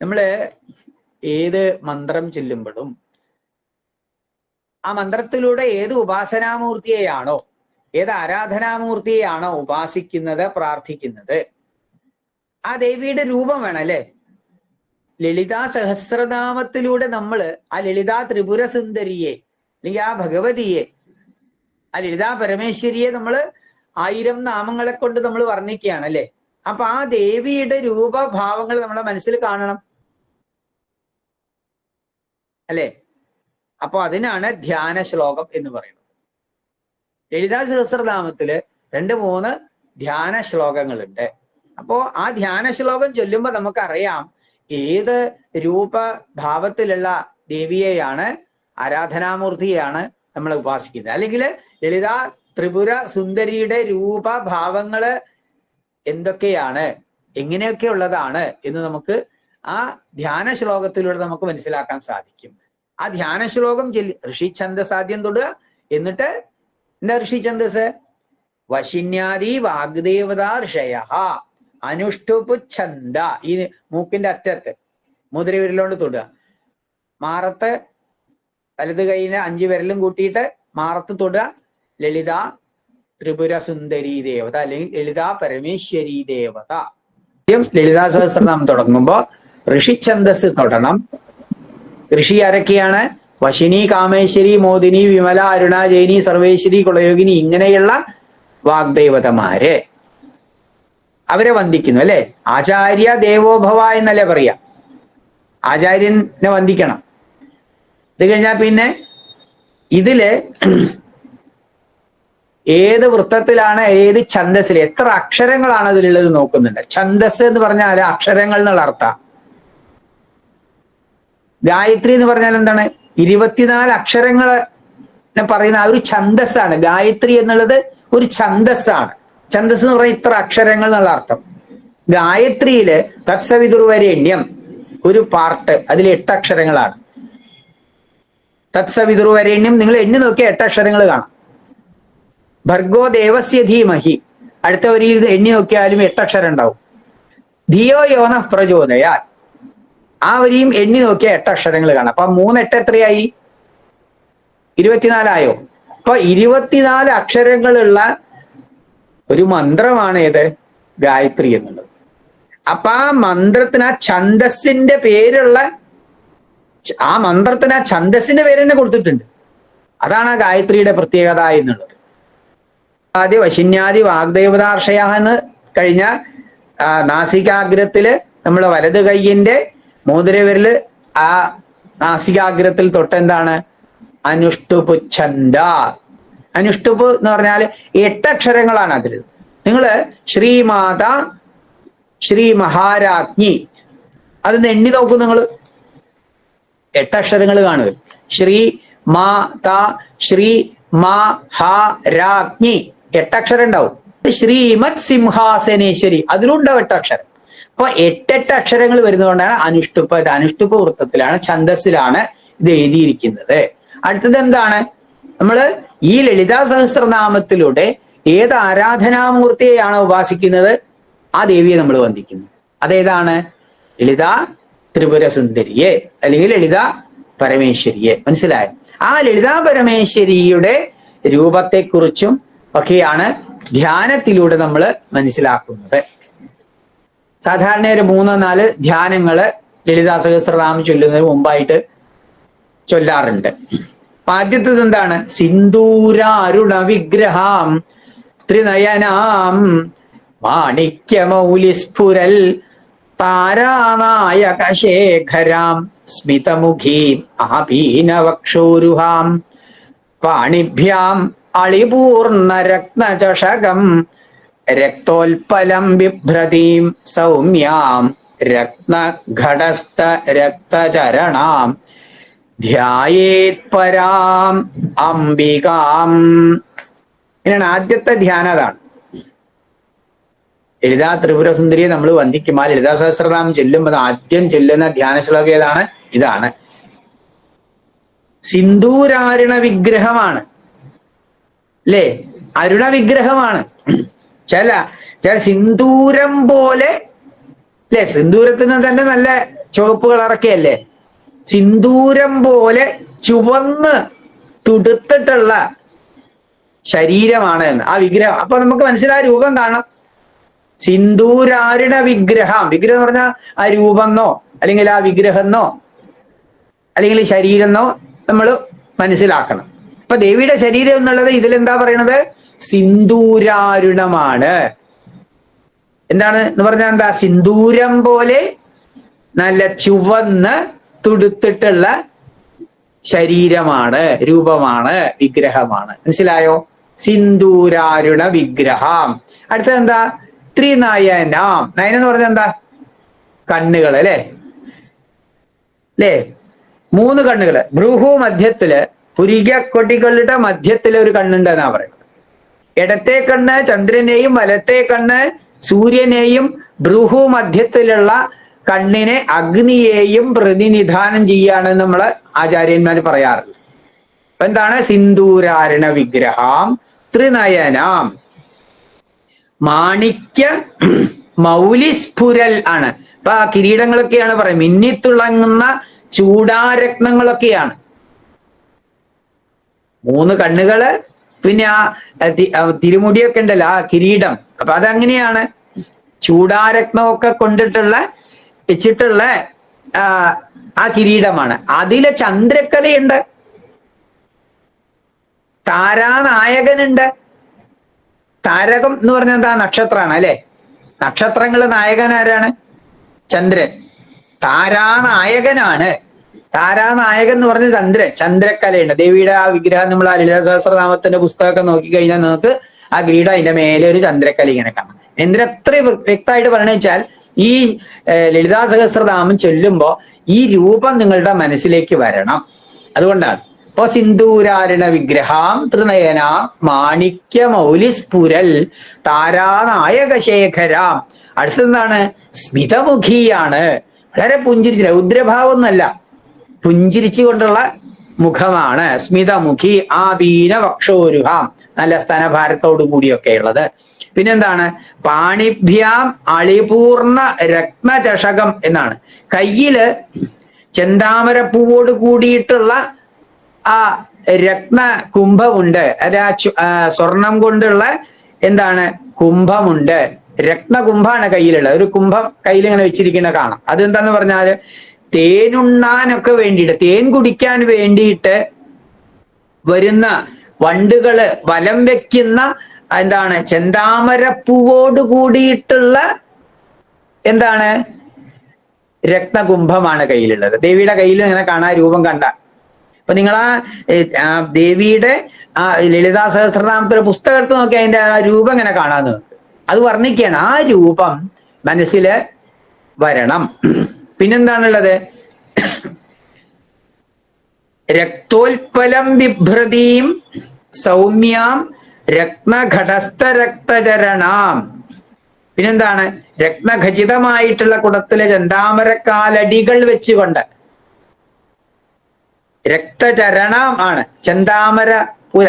നമ്മൾ ഏത് മന്ത്രം ചെല്ലുമ്പോഴും ആ മന്ത്രത്തിലൂടെ ഏത് ഉപാസനാമൂർത്തിയെയാണോ ഏത് ആരാധനാമൂർത്തിയെയാണോ ഉപാസിക്കുന്നത് പ്രാർത്ഥിക്കുന്നത് ആ ദേവിയുടെ രൂപം വേണം ലളിതാ സഹസ്രനാമത്തിലൂടെ നമ്മൾ ആ ലളിതാ ത്രിപുര സുന്ദരിയെ അല്ലെങ്കിൽ ആ ഭഗവതിയെ ആ ലളിതാ പരമേശ്വരിയെ നമ്മൾ ആയിരം നാമങ്ങളെ കൊണ്ട് നമ്മൾ വർണിക്കുകയാണ് അല്ലെ? അപ്പൊ ആ ദേവിയുടെ രൂപഭാവങ്ങൾ നമ്മളെ മനസ്സിൽ കാണണം. അല്ലെ? അപ്പൊ അതിനാണ് ധ്യാന ശ്ലോകം എന്ന് പറയുന്നത്. ലളിതാ സഹസ്രനാമത്തിൽ രണ്ട് മൂന്ന് ധ്യാന ശ്ലോകങ്ങളുണ്ട്. അപ്പോ ആ ധ്യാന ശ്ലോകം ചൊല്ലുമ്പോൾ നമുക്കറിയാം ഏത് രൂപഭാവത്തിലുള്ള ദേവിയെയാണ് ആരാധനാമൂർത്തിയാണ് നമ്മൾ ഉപാസിക്കുന്നത്. അല്ലെങ്കിൽ ലളിത ത്രിപുര സുന്ദരിയുടെ രൂപഭാവങ്ങൾ എന്തൊക്കെയാണ് എങ്ങനെയൊക്കെ ഉള്ളതാണ് എന്ന് നമുക്ക് ആ ധ്യാന ശ്ലോകത്തിലൂടെ നമുക്ക് മനസ്സിലാക്കാൻ സാധിക്കും. ആ ധ്യാന ശ്ലോകം ചെല്ലി ഋഷി ഛന്ദസ് ആദ്യം തൊടുക. എന്നിട്ട് എന്താ ഋഷി ഛന്ദസ്? വശിന്യാദി വാഗ്ദേവതാ ഋഷയ അനുഷ്ടുപു ഛന്ദ. ഈ മൂക്കിന്റെ അറ്റത്ത് മുതിര വിരലോണ്ട് തൊടുക. മാറത്ത് വലത് കൈയിന് അഞ്ച് വിരലും കൂട്ടിയിട്ട് മാറത്ത് തൊടുക. ലളിത ത്രിപുര സുന്ദരി ദേവത അല്ലെങ്കിൽ ലളിത പരമേശ്വരി ദേവത. ലളിതാ സഹസ്രനാമം തുടങ്ങുമ്പോ ഋഷി ഛന്ദസ് തൊടണം. ഋഷി ആരൊക്കെയാണ്? വശിനി കാമേശ്വരി മോദിനി വിമല അരുണ ജൈനി സർവേശ്വരി കുളയോഗിനി ഇങ്ങനെയുള്ള വാഗ്ദേവതമാര്. അവരെ വന്ദിക്കുന്നു അല്ലെ? ആചാര്യ ദേവോഭവ എന്നല്ലേ പറയാ. ആചാര്യനെ വന്ദിക്കണം. ഇത് കഴിഞ്ഞാൽ പിന്നെ ഇതിൽ ഏത് വൃത്തത്തിലാണ് ഏത് ഛന്ദസ്സിൽ എത്ര അക്ഷരങ്ങളാണ് അതിലുള്ളത് നോക്കുന്നുണ്ട്. ഛന്ദസ് എന്ന് പറഞ്ഞാൽ അക്ഷരങ്ങൾ എന്നുള്ള അർത്ഥം. ഗായത്രി എന്ന് പറഞ്ഞാൽ എന്താണ്? ഇരുപത്തിനാല് അക്ഷരങ്ങൾ പറയുന്ന ആ ഒരു ഛന്ദസ്സാണ്. ഗായത്രി എന്നുള്ളത് ഒരു ഛന്ദസ്സാണ്. ഛന്ദസ് എന്ന് പറഞ്ഞാൽ ഇത്ര അക്ഷരങ്ങൾ എന്നുള്ള അർത്ഥം. ഗായത്രിയിൽ തത്സവിതുർവരേണ്യം ഒരു പാർട്ട് അതിൽ എട്ട് അക്ഷരങ്ങളാണ്. തത്സവിതുർവരേണ്യം നിങ്ങൾ എണ്ണി നോക്കിയാൽ എട്ട് അക്ഷരങ്ങൾ കാണാം. ഭർഗോ ദേവസ്യ ധീമഹി. അടുത്ത ഒരു എണ്ണി നോക്കിയാലും എട്ട് അക്ഷരം ഉണ്ടാവും. ധിയോ യോന പ്രചോദയാൽ ആ വരിയും എണ്ണി നോക്കിയാൽ എട്ട് അക്ഷരങ്ങൾ കാണാം. അപ്പൊ മൂന്ന് എട്ട് എത്രയായി? ഇരുപത്തിനാലായോ? അപ്പൊ ഇരുപത്തിനാല് അക്ഷരങ്ങളുള്ള ഒരു മന്ത്രമാണ് ഏത്? ഗായത്രി എന്നുള്ളത്. അപ്പൊ ആ മന്ത്രത്തിന് ആ ഛന്ദസ്സിന്റെ പേരുള്ള ആ മന്ത്രത്തിന് ആ ഛന്ദസ്സിന്റെ പേര് തന്നെ കൊടുത്തിട്ടുണ്ട്. അതാണ് ആ ഗായത്രിയുടെ പ്രത്യേകത എന്നുള്ളത്. ആദ്യ വശിന്യാദി വാഗ്ദേവതാർഷയ എന്ന് കഴിഞ്ഞ നാസികാഗ്രത്തിൽ നമ്മളെ വലത് കൈയിന്റെ മോതിരവിരൽ ആ നാസികാഗ്രത്തിൽ തൊട്ടെന്താണ്? അനുഷ്ടുപ് ഛന്ദ. അനുഷ്ടുപ് എന്ന് പറഞ്ഞാൽ എട്ട് അക്ഷരങ്ങളാണ് അതിൽ. നിങ്ങൾ ശ്രീമാത ശ്രീ മഹാരാജ്ഞി അത് എണ്ണി നോക്കൂ നിങ്ങൾ എട്ടക്ഷരങ്ങൾ കാണുക. ശ്രീ മാ ത ശ്രീ മാ ഹ രാജ്ഞി എട്ടക്ഷരം ഉണ്ടാവും. ശ്രീമത് സിംഹാസനേശ്വരി. അതിലുണ്ടാവും എട്ടക്ഷരം. അപ്പൊ എട്ടെട്ട് അക്ഷരങ്ങൾ വരുന്നതുകൊണ്ടാണ് അനുഷ്ടുപ്പ് അനുഷ്ടുപ്പ് വൃത്തത്തിലാണ് ഛന്ദസ്സിലാണ് ഇത് എഴുതിയിരിക്കുന്നത്. അടുത്തത് എന്താണ്? നമ്മൾ ഈ ലളിതാ സഹസ്രനാമത്തിലൂടെ ഏത് ആരാധനാമൂർത്തിയെയാണ് ഉപാസിക്കുന്നത്? ആ ദേവിയെ നമ്മൾ വന്ദിക്കുന്നു. അതേതാണ്? ലളിത ത്രിപുര സുന്ദരിയെ അല്ലെങ്കിൽ ലളിത പരമേശ്വരിയെ. മനസ്സിലായോ? ആ ലളിതാ പരമേശ്വരിയുടെ രൂപത്തെക്കുറിച്ചും ഒക്കെയാണ് ധ്യാനത്തിലൂടെ നമ്മൾ മനസ്സിലാക്കുന്നത്. സാധാരണ ഒരു മൂന്നോ നാല് ധ്യാനങ്ങൾ ലളിതാ സഹസ്രനാമം ചൊല്ലുന്നതിന് മുമ്പായിട്ട് ചൊല്ലാറുണ്ട്. അപ്പൊ എന്താണ്? സിന്ദൂരാരുണ വിഗ്രഹാം ത്രിനയനാം മാണിക്യമൗലിസ്ഫുരൽ താരാനായകശേഖരാം സ്മിതമുഖീം ആഭീനവക്ഷോരുഹാം പാണിഭ്യാം അളിപൂർണ രത്നചഷകം രക്തോൽപലം ബിഭ്രതീം സൗമ്യാം രക്തഘടസ്ഥ രക്തചരണാം ധ്യായേത് പരാം അംബികാം. ഇങ്ങനെയാണ് ആദ്യത്തെ ധ്യാനം അതാണ്. ലളിതാ ത്രിപുര സുന്ദരിയെ നമ്മൾ വന്ദിക്കും. ആ ലളിതാ സഹസ്രനാമം ചെല്ലുമ്പോൾ ആദ്യം ചെല്ലുന്ന ധ്യാന ശ്ലോകം ഏതാണ്? ഇതാണ്. സിന്ദൂരാരുണ വിഗ്രഹമാണ്. അല്ലേ അരുണ വിഗ്രഹമാണ്. ചില ചില സിന്ദൂരം പോലെ അല്ലെ സിന്ദൂരത്തിന് തന്നെ നല്ല ചുവപ്പ് കളറൊക്കെ സിന്ദൂരം പോലെ ചുവന്ന് തുടുത്തിട്ടുള്ള ശരീരമാണ് എന്ന്. ആ വിഗ്രഹം. അപ്പൊ നമുക്ക് മനസ്സിലായ രൂപം കാണാം സിന്ദൂരാരുണ വിഗ്രഹം. വിഗ്രഹം എന്ന് പറഞ്ഞാൽ ആ രൂപമെന്നോ അല്ലെങ്കിൽ ആ വിഗ്രഹമെന്നോ അല്ലെങ്കിൽ ശരീരമെന്നോ നമ്മൾ മനസ്സിലാക്കണം. അപ്പൊ ദേവിയുടെ ശരീരം എന്നുള്ളത് ഇതിലെന്താ പറയണത്? സിന്ദൂരാരുണമാണ്. എന്താണ് എന്ന് പറഞ്ഞാൽ എന്താ? സിന്ദൂരം പോലെ നല്ല ചുവന്ന് തുടുത്തിട്ടുള്ള ശരീരമാണ് രൂപമാണ് വിഗ്രഹമാണ്. മനസ്സിലായോ? സിന്ദൂരാരുണ വിഗ്രഹം. അടുത്തത് എന്താ? ത്രിനയനാം. നയനം എന്ന് പറഞ്ഞാൽ എന്താ? കണ്ണുകൾ അല്ലേ? അല്ലേ? മൂന്ന് കണ്ണുകൾ ഭ്രൂഹു മധ്യത്തിൽ പുരിക കൊട്ടികളുടെ മധ്യത്തിലെ ഒരു കണ്ണുണ്ട് എന്നാ പറയുന്നത്. ഇടത്തെ കണ്ണ് ചന്ദ്രനെയും വലത്തെ കണ്ണ് സൂര്യനെയും ഭ്രൂഹു മധ്യത്തിലുള്ള കണ്ണിനെ അഗ്നിയെയും പ്രതിനിധാനം ചെയ്യാണ് നമ്മൾ ആചാര്യന്മാർ പറയാറുണ്ട് അപ്പൊ എന്താണ്? സിന്ദൂരാരണ വിഗ്രഹം ത്രിനയനാം. മാണിക്യ മൗലിസ്ഫുരൽ ആണ്. അപ്പൊ ആ കിരീടങ്ങളൊക്കെയാണ് പറയുന്നത്. മിന്നിത്തുളങ്ങുന്ന ചൂടാരത്നങ്ങളൊക്കെയാണ്. മൂന്ന് കണ്ണുകൾ പിന്നെ ആ തിരുമുടിയൊക്കെ ഉണ്ടല്ലോ ആ കിരീടം. അപ്പൊ അതങ്ങനെയാണ് ചൂടാരത്നമൊക്കെ കൊണ്ടിട്ടുള്ള വെച്ചിട്ടുള്ള ആ, ആ കിരീടമാണ്. അതിലെ ചന്ദ്രക്കലയുണ്ട്. താരാനായകനുണ്ട്. താരകം എന്ന് പറഞ്ഞാൽ എന്താ? നക്ഷത്രമാണ് അല്ലെ? നക്ഷത്രങ്ങൾ നായകൻ ആരാണ് ചന്ദ്രൻ. താരാനായകനാണ്. താരാനായകൻ എന്ന് പറഞ്ഞ ചന്ദ്രൻ. ചന്ദ്രക്കലയുണ്ട്. ദേവിയുടെ ആ വിഗ്രഹം നമ്മൾ ആ ലളിത സഹസ്രനാമത്തിന്റെ പുസ്തകമൊക്കെ നോക്കിക്കഴിഞ്ഞാൽ നിങ്ങൾക്ക് ആ ഗ്രീഡ അതിന്റെ മേലെ ഒരു ചന്ദ്രക്കല ഇങ്ങനെ കാണാം. എന്തിന് എത്ര വ്യക്തമായിട്ട് പറഞ്ഞു വെച്ചാൽ ഈ ലളിതാ സഹസ്രനാമം ചൊല്ലുമ്പോൾ ഈ രൂപം നിങ്ങളുടെ മനസ്സിലേക്ക് വരണം. അതുകൊണ്ടാണ്. ഇപ്പൊ സിന്ദൂരാരണ വിഗ്രഹാം ത്രിനയന മാണിക്യ മൗലിസ്ഫുരൽ താരാനായക ശേഖരാം അടുത്തെന്താണ് സ്മിതമുഖിയാണ്. വളരെ പുഞ്ചിരി രൗദ്രഭാവം ഒന്നല്ല പുഞ്ചിരിച്ചുകൊണ്ടുള്ള മുഖമാണ് സ്മിതമുഖി ആബീന വക്ഷോരുഹാം നല്ല സ്തനഭാരത്തോടു കൂടിയൊക്കെ ഉള്ളത് പിന്നെന്താണ്? പാണിഭ്യാം അളിപൂർണ രത്നചഷകം എന്നാണ്. കയ്യിൽ ചെന്താമരപ്പൂവോട് കൂടിയിട്ടുള്ള ആ രത്ന കുംഭമുണ്ട് അത് ആ സ്വർണം കൊണ്ടുള്ള എന്താണ്? കുംഭമുണ്ട്. രത്നകുംഭാണ് കയ്യിലുള്ളത്. ഒരു കുംഭം കയ്യിൽ ഇങ്ങനെ വെച്ചിരിക്കുന്ന കാണാം. അതെന്താന്ന് പറഞ്ഞാൽ തേനുണ്ണാനൊക്കെ വേണ്ടിയിട്ട് തേൻ കുടിക്കാൻ വേണ്ടിയിട്ട് വരുന്ന വണ്ടുകൾ വലം വെക്കുന്ന എന്താണ് ചെന്താമരപ്പൂവോട് കൂടിയിട്ടുള്ള എന്താണ് രക്തകുംഭമാണ് കയ്യിലുള്ളത്. ദേവിയുടെ കയ്യിൽ ഇങ്ങനെ കാണാൻ രൂപം കണ്ട. അപ്പൊ നിങ്ങൾ ആ ദേവിയുടെ ആ ലളിതാ സഹസ്രനാമത്തിലെ പുസ്തകം എടുത്ത് നോക്കി അതിന്റെ ആ രൂപം ഇങ്ങനെ കാണാൻ അത് വർണിക്കുകയാണ്. ആ രൂപം മനസ്സിൽ വരണം. പിന്നെന്താണുള്ളത്? രക്തോൽപലം ബിഭ്രതീം സൗമ്യാം രക്തചരണാം പിന്നെന്താണ്? രത്നഖചിതമായിട്ടുള്ള കുടത്തിലെ ചെന്താമരക്കാലടികൾ വെച്ചുകൊണ്ട്. രക്തചരണം ആണ്. ചെന്താമര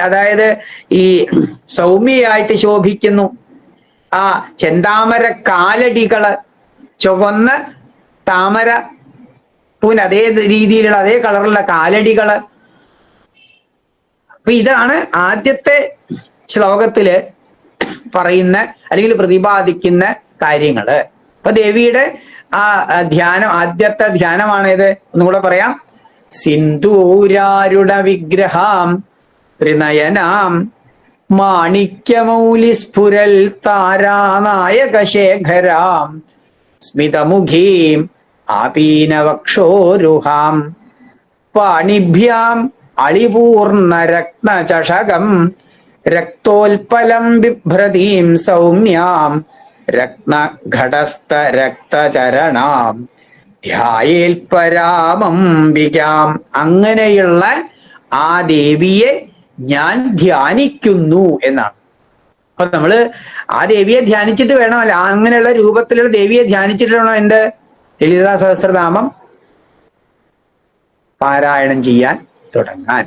അതായത് ഈ സൗമ്യയായിട്ട് ശോഭിക്കുന്നു. ആ ചന്താമര കാലടികൾ ചുവന്ന താമര പൂവിന് അതേ രീതിയിലുള്ള അതേ കളറുള്ള കാലടികൾ. അപ്പൊ ഇതാണ് ആദ്യത്തെ ശ്ലോകത്തിൽ പറയുന്ന അല്ലെങ്കിൽ പ്രതിപാദിക്കുന്ന കാര്യങ്ങൾ. അപ്പൊ ദേവിയുടെ ആ ധ്യാനം ആദ്യത്തെ ധ്യാനമാണേത്? ഒന്നുകൂടെ പറയാം. സിന്ധൂരാരുട വിഗ്രഹാം ത്രിനയനാം മാണിക്യമൗലിസ്ഫുരൽ താരാനായക ശേഖരാം സ്മിതമുഖീം ആപീനവക്ഷോരുഹാം. പാണിഭ്യാം അളിപൂർണ രത്നചഷകം രക്തോൽപലം ബിഭ്രതീം സൗമ്യാം. രത്നഘടസ്ഥ രക്തചരണാം ധ്യായേൽപരാമംബികാം. അങ്ങനെയുള്ള ആ ദേവിയെ ഞാൻ ധ്യാനിക്കുന്നു എന്നാണ്. അപ്പൊ നമ്മൾ ആ ദേവിയെ ധ്യാനിച്ചിട്ട് വേണമല്ല അങ്ങനെയുള്ള രൂപത്തിലുള്ള ദേവിയെ ധ്യാനിച്ചിട്ട് വേണം എന്ത്? ലളിതാ സഹസ്രനാമം പാരായണം ചെയ്യാൻ തുടങ്ങാൻ.